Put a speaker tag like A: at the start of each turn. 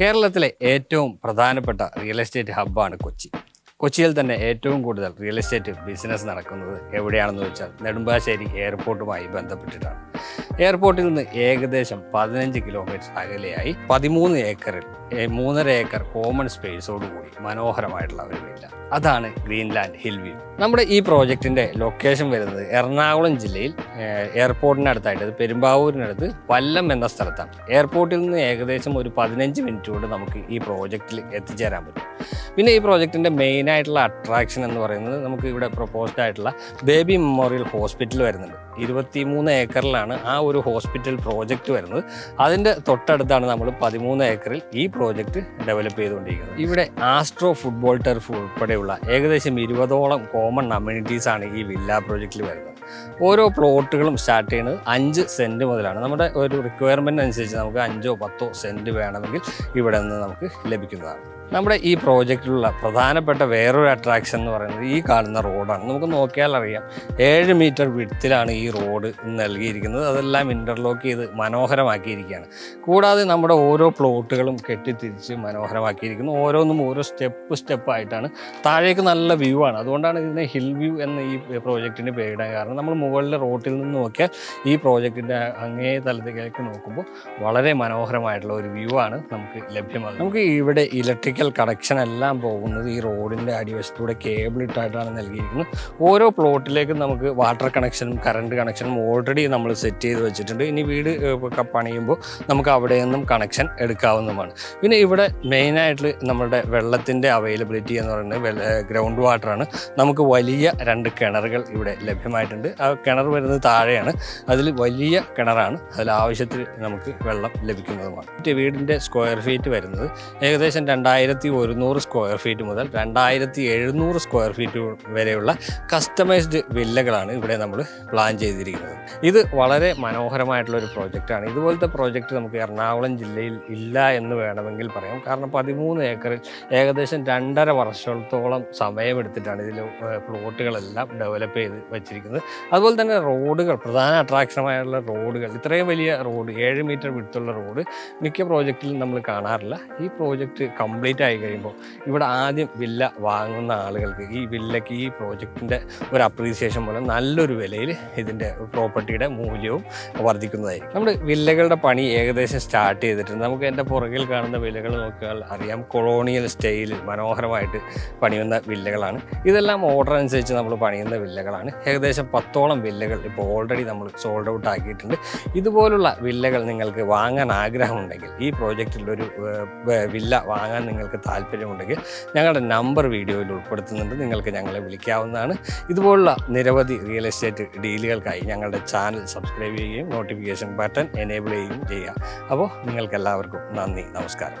A: കേരളത്തിലെ ഏറ്റവും പ്രധാനപ്പെട്ട റിയൽ എസ്റ്റേറ്റ് ഹബ്ബാണ് കൊച്ചി. കൊച്ചിയിൽ തന്നെ ഏറ്റവും കൂടുതൽ റിയൽ എസ്റ്റേറ്റ് ബിസിനസ് നടക്കുന്നത് എവിടെയാണെന്ന് വെച്ചാൽ നെടുമ്പാശ്ശേരി എയർപോർട്ടുമായി ബന്ധപ്പെട്ടിട്ടാണ്. എയർപോർട്ടിൽ നിന്ന് ഏകദേശം പതിനഞ്ച് കിലോമീറ്റർ അകലെയായി പതിമൂന്ന് ഏക്കറിൽ മൂന്നര ഏക്കർ കോമൺ സ്പേസോട് കൂടി മനോഹരമായിട്ടുള്ള ഒരു വില്ല അതാണ് ഗ്രീൻലാൻഡ് ഹിൽ വ്യൂ നമ്മുടെ ഈ പ്രോജക്റ്റിന്റെ ലൊക്കേഷൻ വരുന്നത് എറണാകുളം ജില്ലയിൽ എയർപോർട്ടിനടുത്തായിട്ട് പെരുമ്പാവൂരിനടുത്ത് വല്ലം എന്ന സ്ഥലത്താണ്. എയർപോർട്ടിൽ നിന്ന് ഏകദേശം ഒരു പതിനഞ്ച് മിനിറ്റ് കൊണ്ട് നമുക്ക് ഈ പ്രോജക്റ്റിൽ എത്തിച്ചേരാൻ പറ്റും. പിന്നെ ഈ പ്രോജക്റ്റിന്റെ മെയിൻ ആയിട്ടുള്ള അട്രാക്ഷൻ എന്ന് പറയുന്നത് നമുക്ക് ഇവിടെ പ്രൊപ്പോസ്ഡ് ആയിട്ടുള്ള ബേബി മെമ്മോറിയൽ ഹോസ്പിറ്റൽ വരുന്നുണ്ട്. ഇരുപത്തി മൂന്ന് ഏക്കറിലാണ് ആ ഒരു ഹോസ്പിറ്റൽ പ്രോജക്റ്റ് വരുന്നത്. അതിന്റെ തൊട്ടടുത്താണ് നമ്മൾ പതിമൂന്ന് ഏക്കറിൽ ഈ പ്രോജക്റ്റ് ഡെവലപ്പ് ചെയ്തുകൊണ്ടിരിക്കുന്നത്. ഇവിടെ ആസ്ട്രോ ഫുട്ബോൾ ടെർഫ് ഉൾപ്പെടെയുള്ള ഏകദേശം ഇരുപതോളം കോമൺ അമ്യൂണിറ്റീസ് ആണ് ഈ വില്ല പ്രോജക്റ്റിൽ വരുന്നത്. ഓരോ പ്ലോട്ടുകളും സ്റ്റാർട്ട് ചെയ്യുന്നത് അഞ്ച് സെന്റ് മുതലാണ്. നമ്മുടെ ഒരു റിക്വയർമെന്റ് അനുസരിച്ച് നമുക്ക് അഞ്ചോ പത്തോ സെന്റ് വേണമെങ്കിൽ ഇവിടെ നിന്ന് നമുക്ക് ലഭിക്കുന്നതാണ്. നമ്മുടെ ഈ പ്രോജക്റ്റിലുള്ള പ്രധാനപ്പെട്ട വേറൊരു അട്രാക്ഷൻ എന്ന് പറയുന്നത് ഈ കാണുന്ന റോഡാണ്. നമുക്ക് നോക്കിയാൽ അറിയാം. ഏഴ് മീറ്റർ വിഡ്ത്തിലാണ് ഈ റോഡ് നൽകിയിരിക്കുന്നത്. അതെല്ലാം ഇന്റർലോക്ക് ചെയ്ത് മനോഹരമാക്കിയിരിക്കുകയാണ്. കൂടാതെ നമ്മുടെ ഓരോ പ്ലോട്ടുകളും കെട്ടിത്തിരിച്ച് മനോഹരമാക്കിയിരിക്കുന്നു. ഓരോന്നും ഓരോ സ്റ്റെപ്പ് സ്റ്റെപ്പായിട്ടാണ് താഴേക്ക് നല്ല വ്യൂ ആണ്. അതുകൊണ്ടാണ് ഇതിനെ ഹിൽ വ്യൂ എന്ന ഈ പ്രോജക്റ്റിന് പേരിടാൻ കാരണം. നമ്മൾ മുകളിലെ റോട്ടിൽ നിന്ന് നോക്കിയാൽ ഈ പ്രോജക്റ്റിന്റെ അങ്ങേ തലത്തിലേക്ക് നോക്കുമ്പോൾ വളരെ മനോഹരമായിട്ടുള്ള ഒരു വ്യൂ ആണ് നമുക്ക് ലഭ്യമാകുന്നത്. നമുക്ക് ഇവിടെ ഇലക്ട്രിക്കൽ കണക്ഷൻ എല്ലാം പോകുന്നത് ഈ റോഡിന്റെ അടിവശത്തൂടെ കേബിൾ ഇട്ടായിട്ടാണ് നൽകിയിരിക്കുന്നത്. ഓരോ പ്ലോട്ടിലേക്കും നമുക്ക് വാട്ടർ കണക്ഷനും കറണ്ട് കണക്ഷനും ഓൾറെഡി നമ്മൾ സെറ്റ് ചെയ്ത് വെച്ചിട്ടുണ്ട്. ഇനി വീട് പണിയുമ്പോൾ നമുക്ക് അവിടെ നിന്നും കണക്ഷൻ എടുക്കാവുന്നതുമാണ്. പിന്നെ ഇവിടെ മെയിനായിട്ട് നമ്മുടെ വെള്ളത്തിന്റെ അവൈലബിലിറ്റി എന്ന് പറയുന്നത് ഗ്രൗണ്ട് വാട്ടറാണ് നമുക്ക് വലിയ രണ്ട് കിണറുകൾ ഇവിടെ ലഭ്യമായിട്ടുണ്ട്. ആ കിണർ വരുന്നത് താഴെയാണ്. അതിൽ വലിയ കിണറാണ്. അതിൽ ആവശ്യത്തിൽ നമുക്ക് വെള്ളം ലഭിക്കുന്നതുമാണ്. വീടിന്റെ സ്ക്വയർ ഫീറ്റ് വരുന്നത് ഏകദേശം രണ്ടായിരത്തി ഒരുന്നൂറ് സ്ക്വയർ ഫീറ്റ് മുതൽ രണ്ടായിരത്തി എഴുന്നൂറ് സ്ക്വയർ ഫീറ്റ് വരെയുള്ള കസ്റ്റമൈസ്ഡ് വില്ലകളാണ് ഇവിടെ നമ്മൾ പ്ലാൻ ചെയ്തിരിക്കുന്നത്. ഇത് വളരെ മനോഹരമായിട്ടുള്ള ഒരു പ്രോജക്റ്റാണ് ഇതുപോലത്തെ പ്രോജക്റ്റ് നമുക്ക് എറണാകുളം ജില്ലയിൽ ഇല്ല എന്ന് വേണമെങ്കിൽ പറയാം. കാരണം പതിമൂന്ന് ഏക്കറിൽ ഏകദേശം രണ്ടര വർഷത്തോളം സമയമെടുത്തിട്ടാണ് ഇതിൽ പ്ലോട്ടുകളെല്ലാം ഡെവലപ്പ് ചെയ്ത് വെച്ചിരിക്കുന്നത്. അതുപോലെ തന്നെ റോഡുകൾ പ്രധാന അട്രാക്ഷനായുള്ള റോഡുകൾ. ഇത്രയും വലിയ റോഡ് ഏഴ് മീറ്റർ വിടുത്തുള്ള റോഡ് മിക്ക പ്രോജക്റ്റിലും നമ്മൾ കാണാറില്ല. ഈ പ്രോജക്റ്റ് കംപ്ലീറ്റ് ആയി കഴിയുമ്പോൾ ഇവിടെ ആദ്യം വില്ല വാങ്ങുന്ന ആളുകൾക്ക് ഈ വില്ലയ്ക്ക് ഈ പ്രോജക്റ്റിന്റെ ഒരു അപ്രീസിയേഷൻ മൂലം നല്ലൊരു വിലയിൽ ഇതിന്റെ പ്രോപ്പർട്ടിയുടെ മൂല്യവും വർദ്ധിക്കുന്നതായിരിക്കും. നമ്മുടെ വില്ലകളുടെ പണി ഏകദേശം സ്റ്റാർട്ട് ചെയ്തിട്ടുണ്ട്. നമുക്ക് എന്റെ പുറകിൽ കാണുന്ന വില്ലകൾ നോക്കിയാൽ അറിയാം. കൊളോണിയൽ സ്റ്റൈലിൽ മനോഹരമായിട്ട് പണിയുന്ന വില്ലകളാണ്. ഇതെല്ലാം ഓർഡർ അനുസരിച്ച് നമ്മൾ പണിയുന്ന വില്ലകളാണ്. ഏകദേശം പത്തോളം വില്ലകൾ ഇപ്പോൾ ഓൾറെഡി നമ്മൾ സോൾഡ് ഔട്ട് ആക്കിയിട്ടുണ്ട്. ഇതുപോലുള്ള വില്ലകൾ നിങ്ങൾക്ക് വാങ്ങാൻ ആഗ്രഹമുണ്ടെങ്കിൽ ഈ ഏർ, വില്ല വാങ്ങാൻ നിങ്ങൾക്ക് താല്പര്യമുണ്ടെങ്കിൽ ഞങ്ങളുടെ നമ്പർ വീഡിയോയിൽ ഉൾപ്പെടുത്തുന്നുണ്ട്. നിങ്ങൾക്ക് ഞങ്ങളെ വിളിക്കാവുന്നതാണ്. ഇതുപോലുള്ള നിരവധി റിയൽ എസ്റ്റേറ്റ് ഡീലുകൾക്കായി ഞങ്ങളുടെ ചാനൽ സബ്സ്ക്രൈബ് ചെയ്യുകയും നോട്ടിഫിക്കേഷൻ ബട്ടൺ എനേബിൾ ചെയ്യുകയും ചെയ്യുക. അപ്പോൾ നിങ്ങൾക്കെല്ലാവർക്കും നന്ദി നമസ്കാരം.